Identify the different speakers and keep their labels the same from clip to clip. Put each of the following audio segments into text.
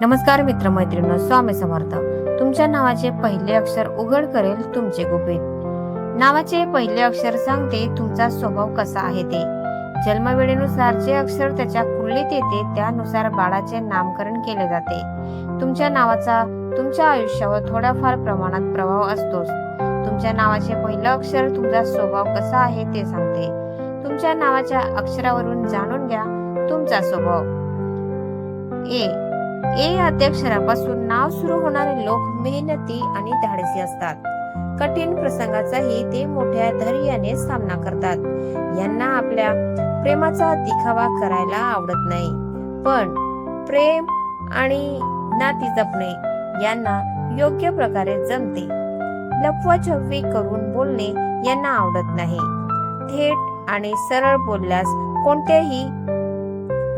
Speaker 1: नमस्कार मित्रमैत्रिणी स्वामी समर्थ. तुमच्या नावाचे पहिले अक्षर उघड करेल तुमचे गुपित. नावाचे पहिले अक्षर सांगते तुमचा स्वभाव कसा आहे ते. जन्मवेळेनुसार जे अक्षर त्याच्या कुल्लीत येते त्यानुसार बाळाचे नामकरण केले जाते. तुमच्या नावाचा तुमच्या आयुष्यावर थोड्याफार प्रमाणात प्रभाव असतोच. तुमच्या नावाचे पहिलं अक्षर तुमचा स्वभाव कसा आहे ते सांगते. तुमच्या नावाच्या अक्षरावरून जाणून घ्या तुमचा स्वभाव. ए. ए अध्यक्षरापासून नाव सुरू होणारे लोक मेहनती आणि धाडसी असतात. कठीण प्रसंगाचाही ते मोठ्या धैर्याने सामना करतात. यांना आपल्या प्रेमाचा दिखावा करायला आवडत नाही. पण प्रेम आणि नाती जपणे यांना योग्य प्रकारे जमते. लपवाछपवी करून बोलणे यांना आवडत नाही. थेट आणि सरळ बोलल्यास कोणत्याही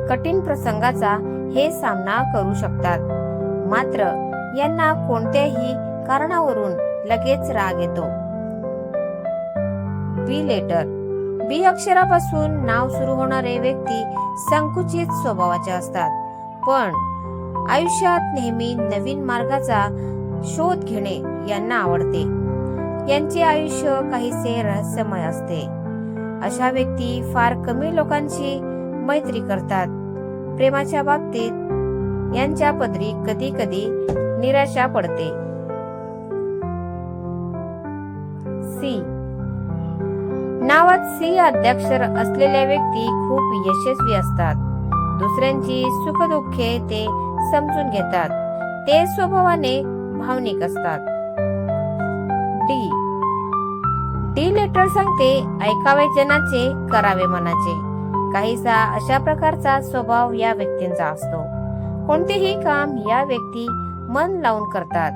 Speaker 1: कठीण प्रसंगाचा हे सामना करू शकतात. मात्र यांना कोणत्याही कारणावरून लगेच राग येतो. बी लेटर. बी अक्षरापासून नाव सुरू होणारे व्यक्ती संकुचित स्वभावाचे असतात. पण आयुष्यात नेहमी नवीन मार्गाचा शोध घेणे यांना आवडते. यांचे आयुष्य काहीसे रहस्यमय असते. अशा व्यक्ती फार कमी लोकांची मैत्री करतात. प्रेमाच्या बाबतीत यांच्या पदरी कधी कधी निराशा पडते. सी. नावात सी अध्यक्षर असलेल्या व्यक्ती खूप यशस्वी असतात. दुसऱ्यांची सुखदुःखे ते समजून घेतात. ते स्वभावाने भावनिक असतात. डी. डी लेटर सांगते ऐकावे जनाचे करावे मनाचे. काहीसा अशा प्रकारचा स्वभाव या व्यक्तींचा असतो. कोणतेही काम या व्यक्ती मन लावून करतात.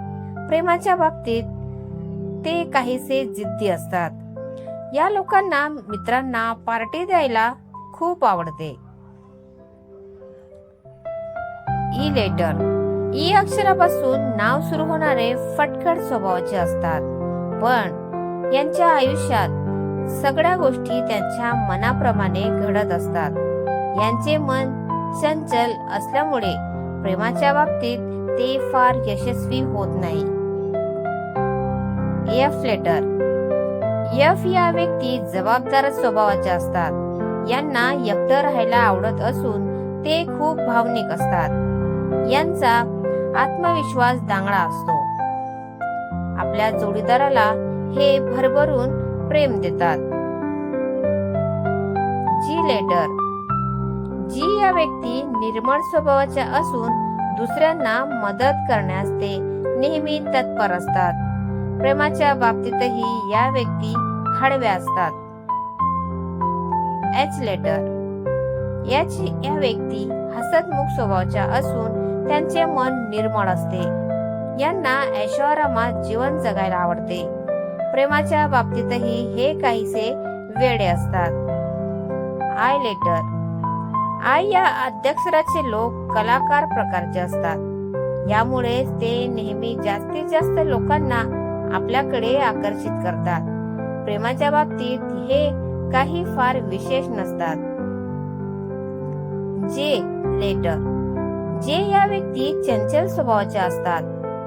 Speaker 1: प्रेमाच्या बाबतीत ते काहीसे जिद्दी असतात. या लोकांना मित्रांना पार्टी द्यायला खूप आवडते. ई लेटर ई अक्षरापासून नाव सुरू होणारे फटकट स्वभावाचे असतात. पण यांच्या आयुष्यात सगळ्या गोष्टी त्यांच्या मनाप्रमाणे घडत असतात. यांचे मन चंचल असल्यामुळे प्रेमाच्या बाबतीत ते फार यशस्वी होत नाही. एफ लेटर एफ या व्यक्ती जबाबदार स्वभावाच्या असतात. यांना एकटं राहायला आवडत असून ते खूप भावनिक असतात. यांचा आत्मविश्वास दांगडा असतो. आपल्या जोडीदाराला हे भरभरून प्रेम देतात. जी लेटर. जी या व्यक्ती निर्मळ स्वभावाच्या असून दुसऱ्यांना मदत करण्यास ते नेहमी तत्पर असतात. प्रेमाच्या बाबतीतही या व्यक्ती हळव्या असतात. एच लेटर याची या व्यक्ती हसतमुख स्वभावाच्या असून त्यांचे मन निर्मळ असते. यांना ऐश्वरामात जीवन जगायला आवडते. प्रेमाच्या बाबतीतही हे काहीसे वेडे असतात. आय लेटर आय या अध्यक्षराचे लोक कलाकार प्रकारचे असतात. यामुळे ते नेहमी जास्तीत जास्त लोकांना आपल्याकडे आकर्षित करतात. प्रेमाच्या बाबतीत हे काही फार विशेष नसतात. जे लेटर जे या व्यक्ती चंचल स्वभावाच्या असतात.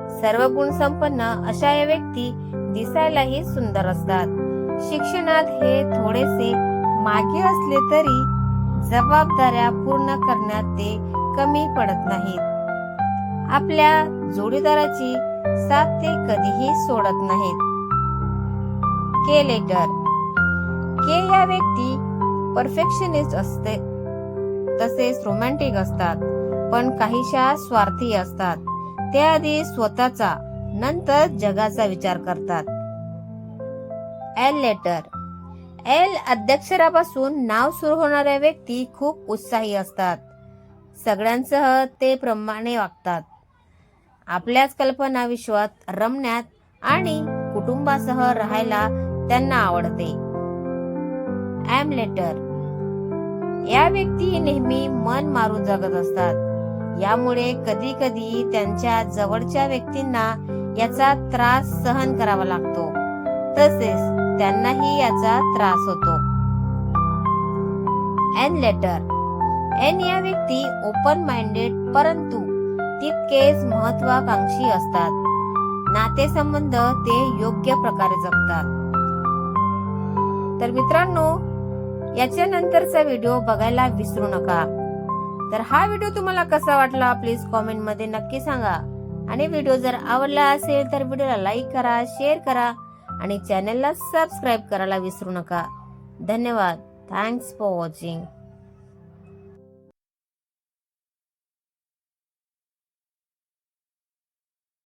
Speaker 1: सर्व गुण संपन्न अशा या व्यक्ती दिसायलाही सुंदर असतात. शिक्षणात हे थोडेसे मागे असले तरी जबाबदाऱ्या पूर्ण करण्यात ते कमी पडत नाहीत. आपल्या जोडीदाराची साथ ते कधीही सोडत नाहीत. के लेटर. के या व्यक्ती परफेक्शनिस्ट असते. तसेच रोमॅन्टिक असतात पण काहीशा स्वार्थी असतात. ते आधी स्वतःचा नंतर जगाचा विचार करतात. एल लेटर एल अध्यक्षरापासून नाव सुरू होणाऱ्या व्यक्ती खूप उत्साही असतात. सगळ्यांसह ते प्रमाणे वागतात. आपल्याच कल्पना विश्वात रमण्यात आणि कुटुंबासह राहायला त्यांना आवडते. एम लेटर या व्यक्ती नेहमी मन मारून जगत असतात. यामुळे कधी कधी त्यांच्या जवळच्या व्यक्तींना याचा त्रास सहन करावा लागतो. तसेच त्यांनाही याचा त्रास होतो. एन लेटर एन या व्यक्ती ओपन माइंडेड परंतु तितकेच महत्वाकांक्षी असतात. नातेसंबंध ते योग्य प्रकारे जपतात. तर मित्रांनो याच्या नंतरचा व्हिडिओ बघायला विसरू नका. तर हा व्हिडिओ तुम्हाला कसा वाटला प्लीज कॉमेंटमध्ये नक्की सांगा. आणि व्हिडिओ जर आवडला असेल तर व्हिडिओला लाईक करा शेअर करा आणि चॅनलला सबस्क्राईब करायला विसरू नका. धन्यवाद. Thanks for watching